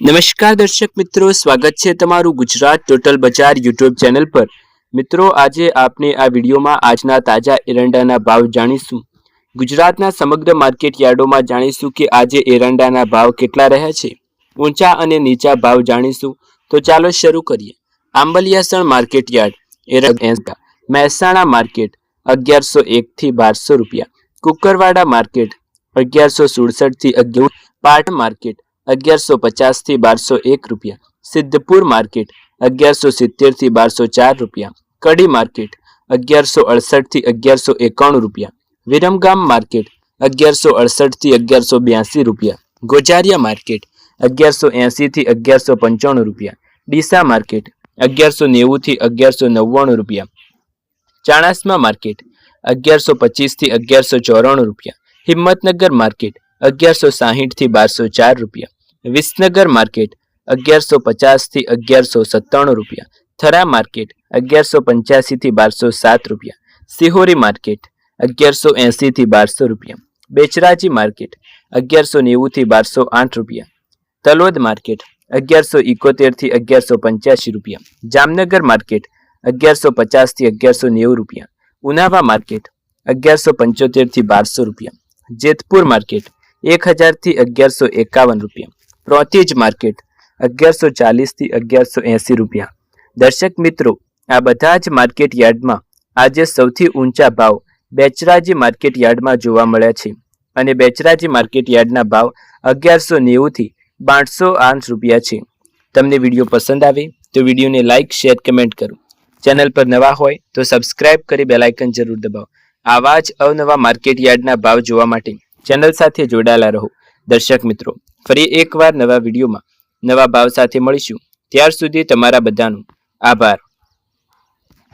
નમસ્કાર દર્શક મિત્રો, સ્વાગત છે તમારું ગુજરાત ટોટલ બજાર યુટ્યુબ ચેનલ પર. મિત્રો, આજે આપને આ વિડીયોમાં આજના તાજા એરંડાના ભાવ જાણીશું. ગુજરાતના સમગ્ર માર્કેટ યાર્ડોમાં જાણીશું કે આજે એરંડાના ભાવ કેટલા રહ્યા છે. ઊંચા અને નીચા ભાવ જાણીશું. તો ચાલો શરૂ કરીએ. આંબલિયાસણ માર્કેટ યાર્ડ, એરંડા મહેસાણા માર્કેટ, અગિયારસો એકથી બારસો રૂપિયા. કુકરવાડા માર્કેટ, અગિયારસો સુડસઠથી અગિયાર. પાટ માર્કેટ અગિયારસો પચાસથી બારસો એક રૂપિયા સિદ્ધપુર માર્કેટ અગિયારસો સિત્તેરથી બારસો ચાર રૂપિયા કડી માર્કેટ અગિયારસો અડસઠથી અગિયારસો એકાણું રૂપિયા વિરમગામ માર્કેટ અગિયારસો અડસઠથી અગિયારસો બ્યાસી રૂપિયા ગોજારિયા માર્કેટ અગિયારસો એંસીથી અગિયારસો પંચાણું રૂપિયા ડીસા માર્કેટ અગિયારસો નેવુંથી અગિયારસો નવ્વાણું રૂપિયા ચાણસ્મા માર્કેટ અગિયારસો પચીસથી અગિયારસો ચોરાણું રૂપિયા હિંમતનગર માર્કેટ અગિયારસો સાહીઠથી બારસો ચાર રૂપિયા વિસનગર માર્કેટ, અગિયારસો પચાસથી અગિયારસો સત્તાણું રૂપિયા. થરા માર્કેટ, અગિયારસો પંચ્યાસીથી બારસો સાત રૂપિયા. સિહોરી માર્કેટ, અગિયારસો એંસીથી બારસો રૂપિયા. બેચરાજી માર્કેટ, અગિયારસો નેવુંથી બારસો આઠ રૂપિયા. તલોદ માર્કેટ, અગિયારસો ઇકોતેરથી અગિયારસો પંચ્યાસી રૂપિયા. જામનગર માર્કેટ, અગિયારસો પચાસથી અગિયારસો નેવું રૂપિયા. ઉનાવા માર્કેટ, અગિયારસો પંચોતેરથી બારસો રૂપિયા. જેતપુર માર્કેટ, એક હજારથી અગિયારસો એકાવન રૂપિયા. પ્રોતિજ માર્કેટ અગિયારસો ચાલીસથી અગિયારસો એંસી રૂપિયા. દર્શક મિત્રો, આ બધા જ માર્કેટ યાર્ડમાં આજે સૌથી ઊંચા ભાવ બેચરાજી માર્કેટ યાર્ડમાં જોવા મળ્યા છે. અને બેચરાજી માર્કેટ યાર્ડના ભાવ અગિયારસો નેવુંથી બારસો આઠ રૂપિયા છે. તમને વીડિયો પસંદ આવે તો વિડીયોને લાઇક શેર, કમેન્ટ કરો. ચેનલ પર નવા હોય તો સબસ્ક્રાઇબ કરી બેલાઇકન જરૂર દબાવો. આવા જ અવનવા માર્કેટ યાર્ડના ભાવ જોવા માટે ચેનલ સાથે જોડાયેલા રહો. દર્શક મિત્રો, ફરી એકવાર નવા વિડીયોમાં નવા ભાવ સાથે મળીશું. ત્યાર સુધી તમારા બધાનું આભાર.